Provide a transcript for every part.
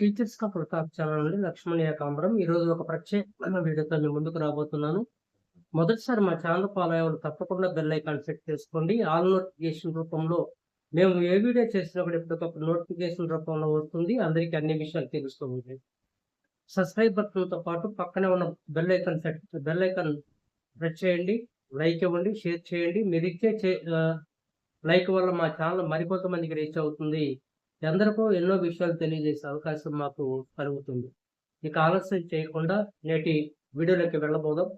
Teachers కా Pratap channel నుండి లక్ష్మణ్ ఏకాంబరం ఈ రోజు ఒక ప్రత్యేకమైన వీడియోతో మీ ముందుకు రాబోతున్నాను. మొదటిసారి మా ఛానల్ ఫాలో అయ్యేవాళ్ళు తప్పకుండా బెల్ ఐకాన్ సెట్ చేసుకోండి. ఆల్ నోటిఫికేషన్ రూపంలో మేము ఏ వీడియో చేసినప్పుడు ఎప్పటికప్పుడు నోటిఫికేషన్ రూపంలో వస్తుంది. అందరికీ అన్ని విషయాలు తెలుస్తూ ఉంటాయి. సబ్స్క్రైబ్ బటన్తో పాటు పక్కనే ఉన్న bell icon set bell icon press చేయండి. లైక్ ఇవ్వండి షేర్ చేయండి. మీరు ఇచ్చే చే- లైక్ వల్ల మా ఛానల్ మరికొంతమందికి రీచ్ అవుతుంది. ఎందరికో ఎన్నో విషయాలు తెలియజేసే అవకాశం మాకు కలుగుతుంది. ఇక ఆలస్యం చేయకుండా నేటి వీడియోలోకి వెళ్ళబోదాం.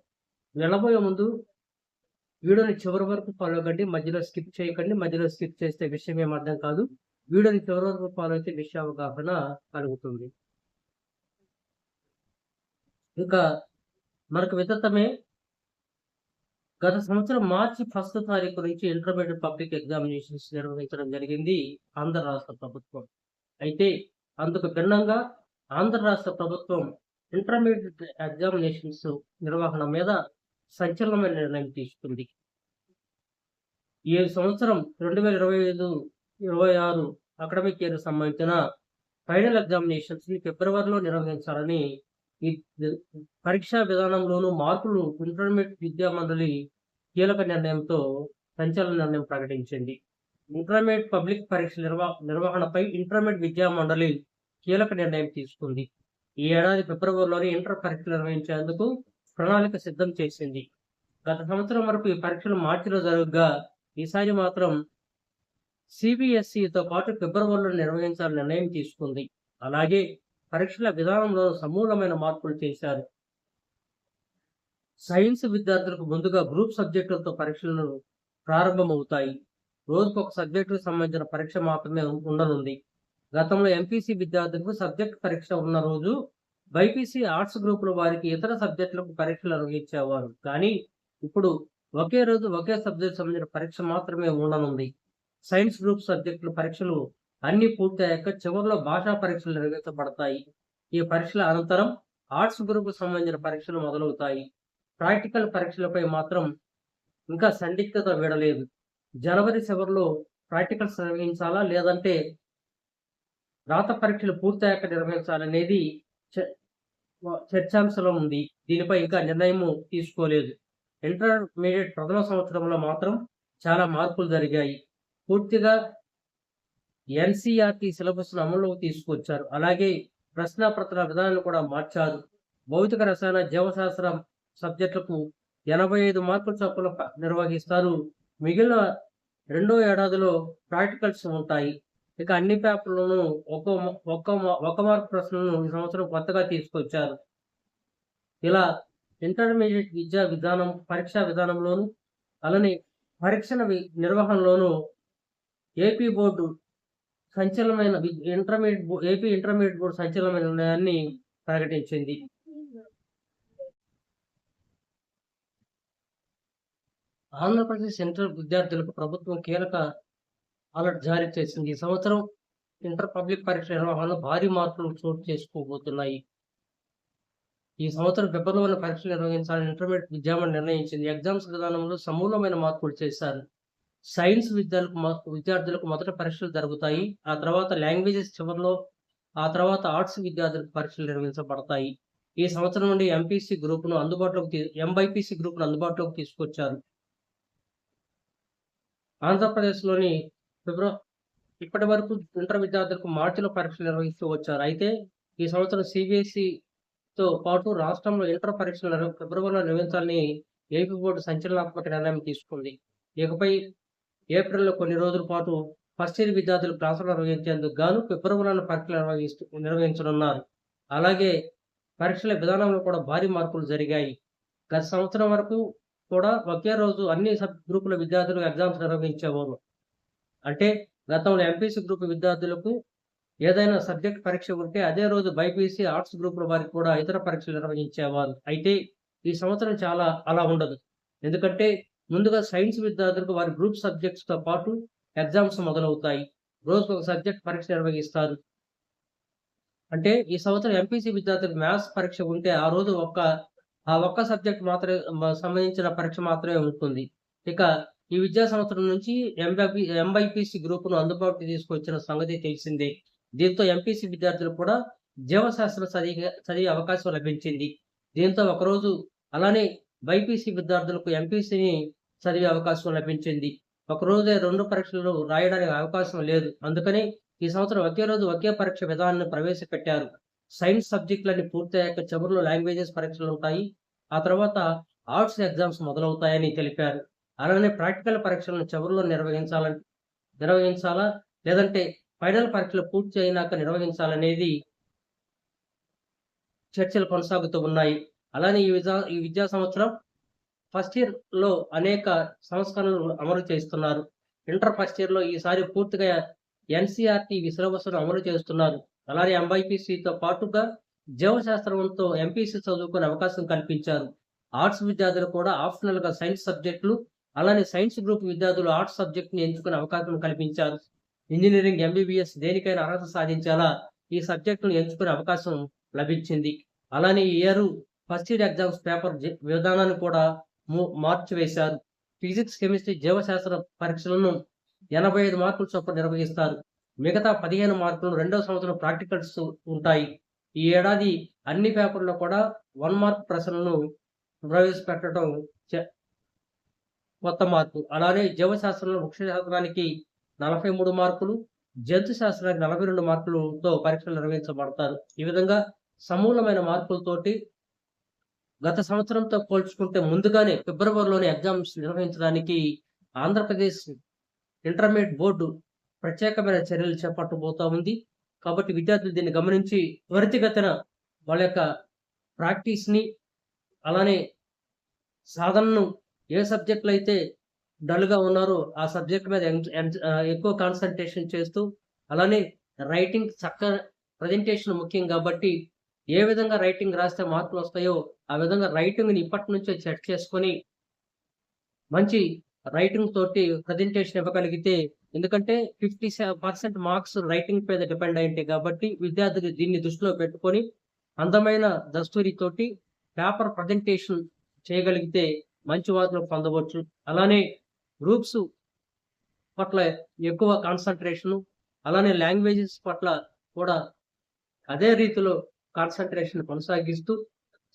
వెళ్ళబోయే ముందు వీడియోని చివరి వరకు ఫాలో కండి మధ్యలో స్కిప్ చేయకండి. మధ్యలో స్కిప్ చేస్తే విషయం ఏం అర్థం కాదు. వీడియోని చివరి వరకు ఫాలో అయితే విషయ అవగాహన కలుగుతుంది. ఇంకా మనకు విదతమే గత సంవత్సరం మార్చి ఫస్ట్ తారీఖు నుంచి ఇంటర్మీడియట్ పబ్లిక్ ఎగ్జామినేషన్స్ నిర్వహించడం జరిగింది ఆంధ్ర రాష్ట్ర ప్రభుత్వం. అయితే అందుకు భిన్నంగా ఆంధ్ర రాష్ట్ర ప్రభుత్వం ఇంటర్మీడియట్ ఎగ్జామినేషన్స్ నిర్వహణ మీద సంచలనమైన నిర్ణయం తీసుకుంది. ఈ సంవత్సరం రెండు వేల ఇరవై ఐదు ఇరవై ఆరు అకాడమిక్ ఇయర్ సంబంధించిన ఫైనల్ ఎగ్జామినేషన్స్ని ఫిబ్రవరిలో నిర్వహించాలని ఈ పరీక్షా విధానంలోనూ మార్పులు ఇంటర్మీడియట్ విద్యా మండలి కీలక నిర్ణయంతో సంచలన నిర్ణయం ప్రకటించింది. ఇంటర్మీడియట్ పబ్లిక్ పరీక్ష నిర్వహ నిర్వహణపై ఇంటర్మీడియట్ విద్యా మండలి కీలక నిర్ణయం తీసుకుంది. ఈ ఏడాది ఫిబ్రవరిలోని ఇంటర్ పరీక్షలు నిర్వహించేందుకు ప్రణాళిక సిద్ధం చేసింది. గత సంవత్సరం వరకు ఈ పరీక్షలు మార్చిలో జరగగా ఈసారి మాత్రం సిబిఎస్ఈతో పాటు ఫిబ్రవరిలో నిర్వహించాలని నిర్ణయం తీసుకుంది. అలాగే పరీక్షల విధానంలో సమూలమైన మార్పులు చేశారు. సైన్స్ విద్యార్థులకు ముందుగా గ్రూప్ సబ్జెక్టులతో పరీక్షలు ప్రారంభమవుతాయి. రోజుకు ఒక సబ్జెక్టుకు సంబంధించిన పరీక్ష మాత్రమే ఉండనుంది. గతంలో ఎంపీసీ విద్యార్థులకు సబ్జెక్ట్ పరీక్ష ఉన్న రోజు బైపీసీ ఆర్ట్స్ గ్రూపుల వారికి ఇతర సబ్జెక్టులకు పరీక్షలు నిర్వహించేవారు. కానీ ఇప్పుడు ఒకే రోజు ఒకే సబ్జెక్ట్ సంబంధించిన పరీక్ష మాత్రమే ఉండనుంది. సైన్స్ గ్రూప్ సబ్జెక్టుల పరీక్షలు అన్ని పూర్తయ్యాక చివరిలో భాషా పరీక్షలు నిర్వహించబడతాయి. ఈ పరీక్షల అనంతరం ఆర్ట్స్ గ్రూప్ సంబంధించిన పరీక్షలు మొదలవుతాయి. ప్రాక్టికల్ పరీక్షలపై మాత్రం ఇంకా సందిగ్ధత వీడలేదు. జనవరి చివరిలో ప్రాక్టికల్స్ నిర్వహించాలా లేదంటే రాత పరీక్షలు పూర్తయ్యాక నిర్వహించాలనేది చ- చర్చాంశంలో ఉంది. దీనిపై ఇంకా నిర్ణయం తీసుకోలేదు. ఇంటర్మీడియట్ ప్రథమ సంవత్సరంలో మాత్రం చాలా మార్పులు జరిగాయి. పూర్తిగా ఎన్సీఆర్టీ సిలబస్ అమల్లోకి తీసుకొచ్చారు. అలాగే ప్రశ్నాపత్ర విధానాన్ని కూడా మార్చారు. భౌతిక రసాయన జీవశాస్త్రం సబ్జెక్టులకు ఎనభై ఐదు మార్కుల చొప్పున నిర్వహిస్తారు. మిగిలిన రెండో ఏడాదిలో ప్రాక్టికల్స్ ఉంటాయి. ఇక అన్ని పేపర్లను ఒక్కో ఒక్క ఒక మార్క్ ప్రశ్నలను ఈ సంవత్సరం కొత్తగా తీసుకొచ్చారు. ఇలా ఇంటర్మీడియట్ విద్యా విధానం పరీక్షా విధానంలోను అలానే పరీక్షల వి- నిర్వహణలోను ఏపీ బోర్డు సంచలనమైన ఇంటర్మీడియట్ ఏపీ ఇంటర్మీడియట్ బోర్డు సంచలనమైన నిర్ణయాన్ని ప్రకటించింది. ఆంధ్రప్రదేశ్ ఇంటర్ విద్యార్థులకు ప్రభుత్వం కీలక అలర్ట్ జారీ చేసింది. ఈ సంవత్సరం ఇంటర్ పబ్లిక్ పరీక్ష నిర్వహణలో భారీ మార్పులు చోటు చేసుకోబోతున్నాయి. ఈ సంవత్సరం ఫిబ్రవరిలో పరీక్షలు నిర్వహించాలని ఇంటర్మీడియట్ విద్యామండలి నిర్ణయించింది. ఎగ్జామ్స్ విధానంలో సమూలమైన మార్పులు చేశారు. సైన్స్ విద్యార్థులకు విద్యార్థులకు మొదట పరీక్షలు జరుగుతాయి. ఆ తర్వాత లాంగ్వేజెస్ చివరిలో ఆ తర్వాత ఆర్ట్స్ విద్యార్థులకు పరీక్షలు నిర్వహించబడతాయి. ఈ సంవత్సరం నుండి ఎంపీసీ గ్రూపును అందుబాటులోకి తీ- ఎంబైపీసీ గ్రూపును అందుబాటులోకి తీసుకొచ్చారు. ఆంధ్రప్రదేశ్లోని ఫిబ్రవరి ఇప్పటి వరకు ఇంటర్ విద్యార్థులకు మార్చిలో పరీక్షలు నిర్వహిస్తూ వచ్చారు. అయితే ఈ సంవత్సరం సిబిఎస్ఈతో పాటు రాష్ట్రంలో ఇంటర్ పరీక్షలు ఫిబ్రవరిలో నిర్వహించాలని ఏపీ బోర్డు సంచలనాత్మక నిర్ణయం తీసుకుంది. ఇకపై ఏప్రిల్లో కొన్ని రోజుల పాటు ఫస్ట్ ఇయర్ విద్యార్థులు క్లాసులు నిర్వహించేందుకు గాను ఫిబ్రవరిలో పరీక్షలు నిర్వహిస్తూ నిర్వహించనున్నారు. అలాగే పరీక్షల విధానంలో కూడా భారీ మార్పులు జరిగాయి. గత సంవత్సరం వరకు కూడా ఒకే రోజు అన్ని సబ్ గ్రూపుల విద్యార్థులు ఎగ్జామ్స్ నిర్వహించేవారు. అంటే గతంలో ఎంపీసీ గ్రూప్ విద్యార్థులకు ఏదైనా సబ్జెక్ట్ పరీక్ష ఉంటే అదే రోజు బైపీసీ ఆర్ట్స్ గ్రూపుల వారికి కూడా ఇతర పరీక్షలు నిర్వహించేవారు. అయితే ఈ సంవత్సరం చాలా అలా ఉండదు. ఎందుకంటే ముందుగా సైన్స్ విద్యార్థులకు వారి గ్రూప్ సబ్జెక్ట్స్తో పాటు ఎగ్జామ్స్ మొదలవుతాయి. రోజుకు ఒక సబ్జెక్ట్ పరీక్ష నిర్వహిస్తారు. అంటే ఈ సంవత్సరం ఎంపీసీ విద్యార్థులకు మ్యాథ్స్ పరీక్ష ఉంటే ఆ రోజు ఒక్క ఆ ఒక్క సబ్జెక్ట్ మాత్రమే సంబంధించిన పరీక్ష మాత్రమే ఉంటుంది. ఇక ఈ విద్యా సంవత్సరం నుంచి ఎంబైపీ ఎంబైపీసీ గ్రూపును అందుబాటులోకి తీసుకొచ్చిన సంగతి తెలిసిందే. దీంతో ఎంపీసీ విద్యార్థులు కూడా జీవశాస్త్రం చదివే చదివే అవకాశం లభించింది. దీంతో ఒకరోజు అలానే బైపీసీ విద్యార్థులకు ఎంపీసీని చదివే అవకాశం లభించింది. ఒకరోజే రెండు పరీక్షలు రాయడానికి అవకాశం లేదు. అందుకని ఈ సంవత్సరం ఒకే రోజు ఒకే పరీక్ష విధానాన్ని ప్రవేశపెట్టారు. సైన్స్ సబ్జెక్టులన్నీ పూర్తయ్యాక చివరిలో లాంగ్వేజెస్ పరీక్షలు ఉంటాయి. ఆ తర్వాత ఆర్ట్స్ ఎగ్జామ్స్ మొదలవుతాయని తెలిపారు. అలానే ప్రాక్టికల్ పరీక్షలను చివరిలో నిర్వహించాలని నిర్వహించాలా? లేదంటే ఫైనల్ పరీక్షలు పూర్తి అయినాక నిర్వహించాలనేది చర్చలు కొనసాగుతూ ఉన్నాయి. అలానే ఈ విద్యా ఈ విద్యా సంవత్సరం ఫస్ట్ ఇయర్లో అనేక సంస్కరణలు అమలు చేస్తున్నారు. ఇంటర్ ఫస్ట్ ఇయర్లో ఈసారి పూర్తిగా ఎన్సీఆర్టీ సిలబస్ అమలు చేస్తున్నారు. అలానే ఎంబైపీసీతో పాటుగా జీవశాస్త్రంతో ఎంపీసీ చదువుకునే అవకాశం కల్పించారు. ఆర్ట్స్ విద్యార్థులు కూడా ఆప్షనల్గా సైన్స్ సబ్జెక్టులు అలానే సైన్స్ గ్రూప్ విద్యార్థులు ఆర్ట్స్ సబ్జెక్టును ఎంచుకునే అవకాశం కల్పించారు. ఇంజనీరింగ్ ఎంబీబీఎస్ దేనికైనా అర్హత సాధించాలా ఈ సబ్జెక్టును ఎంచుకునే అవకాశం లభించింది. అలానే ఈ year first year exams paper విధానాన్ని కూడా మార్చివేశారు ఫిజిక్స్ కెమిస్ట్రీ జీవశాస్త్ర పరీక్షలను ఎనభై ఐదు మార్కులు చొప్పున నిర్వహిస్తారు. మిగతా పదిహేను మార్కులు రెండవ సంవత్సరం ప్రాక్టికల్స్ ఉంటాయి. ఈ ఏడాది అన్ని పేపర్లో కూడా వన్ మార్క్ ప్రశ్నలను ప్రవేశపెట్టడం చ- కొత్త మార్పు అలానే జీవశాస్త్రంలో వృక్ష శాస్త్రానికి నలభై మూడు మార్కులు జంతు శాస్త్రానికి నలభై రెండు మార్కులతో పరీక్షలు నిర్వహించబడతారు. ఈ విధంగా సమూలమైన మార్కులతోటి గత సంవత్సరంతో పోల్చుకుంటే ముందుగానే ఫిబ్రవరిలోనే ఎగ్జామ్స్ నిర్వహించడానికి ఆంధ్రప్రదేశ్ ఇంటర్మీడియట్ బోర్డు ప్రత్యేకమైన చర్యలు చేపట్టబోతా ఉంది. కాబట్టి విద్యార్థులు దీన్ని గమనించి త్వరితగతిన వాళ్ళ యొక్క ప్రాక్టీస్ని అలానే సాధనను ఏ సబ్జెక్టులు అయితే డల్గా ఉన్నారో ఆ సబ్జెక్ట్ మీద ఎక్కువ కాన్సన్ట్రేషన్ చేస్తూ అలానే రైటింగ్ చక్క ప్రజెంటేషన్ ముఖ్యం కాబట్టి ఏ విధంగా రైటింగ్ రాస్తే మార్కులు వస్తాయో ఆ విధంగా రైటింగ్ని ఇప్పటి నుంచే సెట్ చేసుకొని మంచి రైటింగ్ తోటి ప్రజెంటేషన్ ఇవ్వగలిగితే ఎందుకంటే ఫిఫ్టీ పర్సెంట్ మార్క్స్ రైటింగ్ మీద డిపెండ్ అయింటాయి కాబట్టి విద్యార్థులు దీన్ని దృష్టిలో పెట్టుకొని అందమైన దస్తూరి తోటి పేపర్ ప్రజెంటేషన్ చేయగలిగితే మంచి మార్కులు పొందవచ్చు. అలానే గ్రూప్స్ పట్ల ఎక్కువ కాన్సన్ట్రేషన్ అలానే లాంగ్వేజెస్ పట్ల కూడా అదే రీతిలో కాన్సన్ట్రేషన్ కొనసాగిస్తూ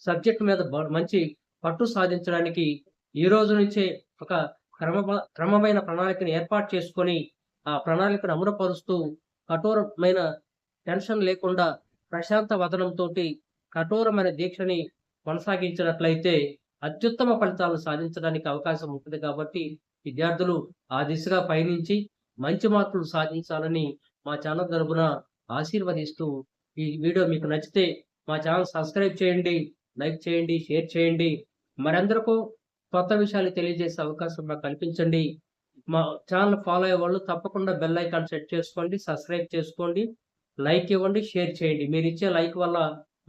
సబ్జెక్ట్ మీద మంచి పట్టు సాధించడానికి ఈ రోజు నుంచే ఒక క్రమ క్రమమైన ప్రణాళికను ఏర్పాటు చేసుకొని ఆ ప్రణాళికను అమలుపరుస్తూ కఠోరమైన టెన్షన్ లేకుండా ప్రశాంత వదనంతో కఠోరమైన దీక్షని కొనసాగించినట్లయితే అత్యుత్తమ ఫలితాలను సాధించడానికి అవకాశం ఉంటుంది కాబట్టి విద్యార్థులు ఆ దిశగా పయనించి మంచి మార్కులు సాధించాలని మా ఛానల్ తరపున ఆశీర్వదిస్తూ ఈ వీడియో మీకు నచ్చితే మా ఛానల్ సబ్స్క్రైబ్ చేయండి లైక్ చేయండి షేర్ చేయండి. మరందరికీ కొత్త విషయాలు తెలియజేసే అవకాశం మాకు కల్పించండి. మా ఛానల్ ఫాలో అయ్యే వాళ్ళు తప్పకుండా బెల్ ఐకాన్ సెట్ చేసుకోండి సబ్స్క్రైబ్ చేసుకోండి లైక్ ఇవ్వండి షేర్ చేయండి. మీరు ఇచ్చే లైక్ వల్ల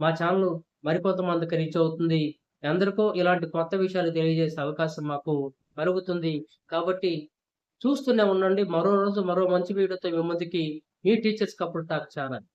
మా ఛానల్ మరికొంతమందికి రీచ్ అవుతుంది. అందరికీ ఇలాంటి కొత్త విషయాలు తెలియజేసే అవకాశం మాకు కలుగుతుంది. కాబట్టి చూస్తూనే ఉండండి. మరో రోజు మరో మంచి వీడియోతో మీ ముందుకి మీ టీచర్స్ కపుల్ టాక్ ఛానల్